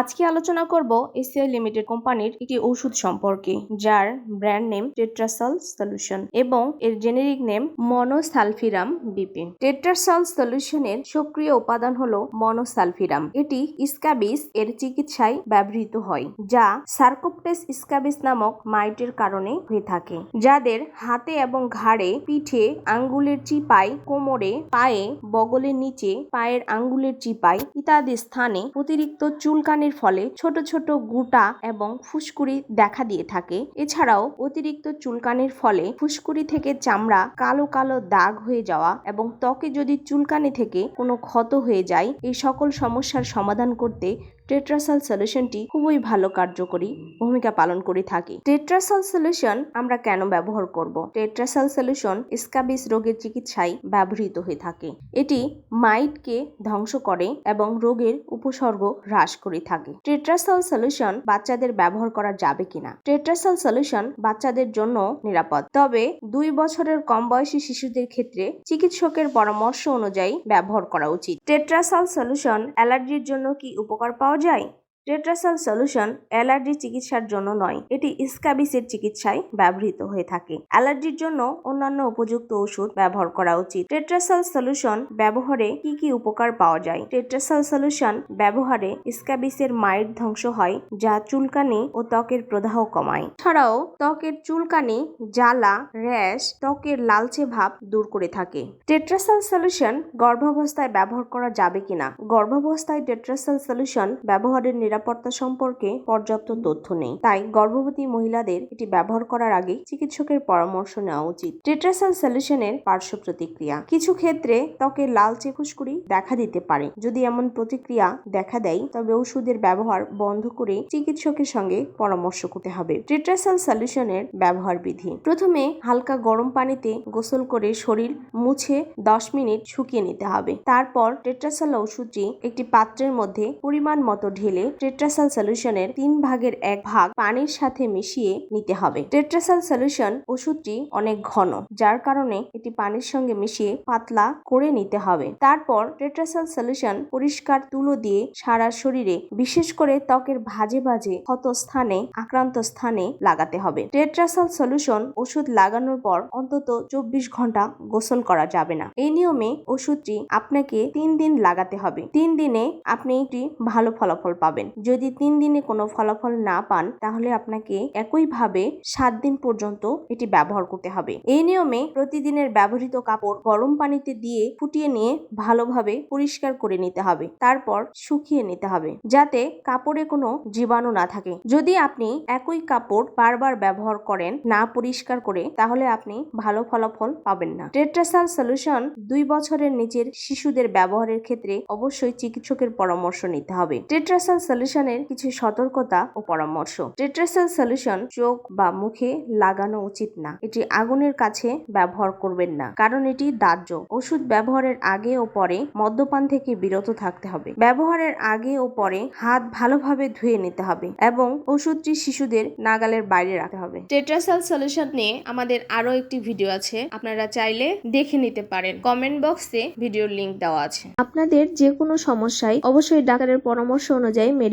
আজকে আলোচনা করব এসিআই লিমিটেড কোম্পানির একটি ওষুধ সম্পর্কে, যার ব্র্যান্ড নেম টেট্রাসল সলিউশন এবং এর generic name monosulfiram BP. Tetrasol সলিউশনের সক্রিয় উপাদান হলো মনোসালফিরাম। এটি স্ক্যাবিস এর চিকিৎসায় ব্যবহৃত হয়, যা সার্কোপটেস স্ক্যাবিস নামক মাইটের কারণে হয়ে থাকে, যাদের হাতে এবং ঘাড়ে, পিঠে আঙ্গুলের চিপায়, কোমরে, পায়ে, বগলের নিচে, পায়ের আঙ্গুলের চিপায় ইত্যাদি স্থানে অতিরিক্ত চুলকানির ফলে ছোট ছোট গুটা এবং ফুসকুড়ি দেখা দিয়ে থাকে। এছাড়াও অতিরিক্ত চুলকানির ফলে ফুসকুড়ি থেকে চামড়া কালো কালো দাগ হয়ে যাওয়া এবং ত্বকে যদি চুলকানি থেকে কোনো ক্ষত হয়ে যায়, এই সকল সমস্যার সমাধান করতে টেট্রাসল সলিউশনটি খুবই ভালো কার্যকরী ভূমিকা পালন করে থাকে। টেট্রাসল সলিউশন আমরা কেন ব্যবহার করব? টেট্রাসল সলিউশন স্কাবিস রোগের চিকিৎসায় ব্যবহৃত হয়ে থাকে। এটি মাইটকে ধ্বংস করে এবং রোগের উপসর্গ হ্রাস করে থাকে। টেট্রাসল সলিউশন বাচ্চাদের ব্যবহার করা যাবে কিনা? টেট্রাসল সলিউশন বাচ্চাদের জন্য নিরাপদ। তবে দুই বছরের কম বয়সী শিশুদের ক্ষেত্রে চিকিৎসকের পরামর্শ অনুযায়ী ব্যবহার করা উচিত। টেট্রাসাল সলিউশন অ্যালার্জির জন্য কি উপকার পাওয়া যায় টেট্রাসল সলিউশন অ্যালার্জি চিকিৎসার জন্য নয়। এটি স্ক্যাবিসের চিকিৎসায় ব্যবহৃত হয়ে থাকে। অ্যালার্জির জন্য অন্যান্য উপযুক্ত ওষুধ ব্যবহার করা উচিত। টেট্রাসল সলিউশন ব্যবহারে কি কি উপকার পাওয়া যায়? টেট্রাসল সলিউশন ব্যবহারে স্ক্যাবিসের মাইট ধ্বংস হয়, যা চুলকানি ও ত্বকের প্রদাহ কমায়। ছাড়াও ত্বকের চুলকানি, জ্বালা, র্যাশ, ত্বকের লালচে ভাব দূর করে থাকে। টেট্রাসাল সলিউশন গর্ভাবস্থায় ব্যবহার করা যাবে কিনা? গর্ভাবস্থায় টেট্রাসল সলিউশন ব্যবহারের নিরাপত্তা সম্পর্কে পর্যাপ্ত তথ্য নেই। তাই গর্ভবতী মহিলাদের এটি ব্যবহার করার আগে চিকিৎসকের পরামর্শ নেওয়া উচিত। টেট্রাসল সলিউশনের পার্শ্ব প্রতিক্রিয়া। কিছু ক্ষেত্রে ত্বকের লালচে ফুসকুড়ি দেখা দিতে পারে। যদি এমন প্রতিক্রিয়া দেখা দেয়, তবে ওষুধের ব্যবহার বন্ধ করে চিকিৎসকের সঙ্গে পরামর্শ করতে হবে। টেট্রাসল সলিউশনের ব্যবহার বিধি। প্রথমে হালকা গরম পানিতে গোসল করে শরীর মুছে দশ মিনিট শুকিয়ে নিতে হবে। তারপর টেট্রাসল ওষুধটি একটি পাত্রের মধ্যে পরিমাণ মতো ঢেলে টেট্রাসল সলিউশনের তিন ভাগের এক ভাগ পানির সাথে মিশিয়ে নিতে হবে। টেট্রাসাল সলিউশন ওষুধটি অনেক ঘন, যার কারণে এটি পানির সঙ্গে মিশিয়ে পাতলা করে নিতে হবে। তারপর টেট্রাসাল সলিউশন পরিষ্কার তুলো দিয়ে সারা শরীরে, বিশেষ করে ত্বকের ভাজে ভাজে ক্ষত স্থানে, আক্রান্ত স্থানে লাগাতে হবে। টেট্রাসল সলিউশন ওষুধ লাগানোর পর অন্তত চব্বিশ ঘণ্টা গোসল করা যাবে না। এই নিয়মে ওষুধটি আপনাকে তিন দিন লাগাতে হবে। তিন দিনে আপনি একটি ভালো ফলাফল পাবেন। যদি তিন দিনে কোনো ফলাফল না পান, তাহলে আপনাকে একইভাবে সাত দিন পর্যন্ত এটি ব্যবহার করতে হবে। এই নিয়মে প্রতিদিনের ব্যবহৃত কাপড় গরম পানিতে দিয়ে ফুটিয়ে নিয়ে ভালোভাবে পরিষ্কার করে নিতে হবে। তারপর শুকিয়ে নিতে হবে, যাতে কাপড়ে কোনো জীবাণু না থাকে। যদি আপনি একই কাপড় বারবার ব্যবহার করেন না পরিষ্কার করে, তাহলে আপনি ভালো ফলাফল পাবেন না। টেট্রাসাল সলিউশন দুই বছরের নিচের শিশুদের ব্যবহারের ক্ষেত্রে অবশ্যই চিকিৎসকের পরামর্শ নিতে হবে। টেট্রাসাল সলিউশনের কিছু সতর্কতা ও পরামর্শ। টেট্রাসাল সলিউশন চোখ বা মুখে লাগানো উচিত না। এটি আগুনের কাছে ব্যবহার করবেন না, কারণ এটি দাহ্য। ওষুধ ব্যবহারের আগে ও পরে মদ্যপান থেকে বিরত থাকতে হবে। ব্যবহারের আগে ও পরে হাত ভালোভাবে ধুয়ে নিতে হবে এবং ওষুধটি শিশুদের নাগালের বাইরে রাখতে হবে। টেট্রাসাল সলিউশন নিয়ে আমাদের আরও একটি ভিডিও আছে, আপনারা চাইলে দেখে নিতে পারেন। কমেন্ট বক্সে ভিডিওর লিংক দেওয়া আছে। আপনাদের যে কোনো সমস্যায় অবশ্যই ডাক্তারের পরামর্শ অনুযায়ী মেডিসিন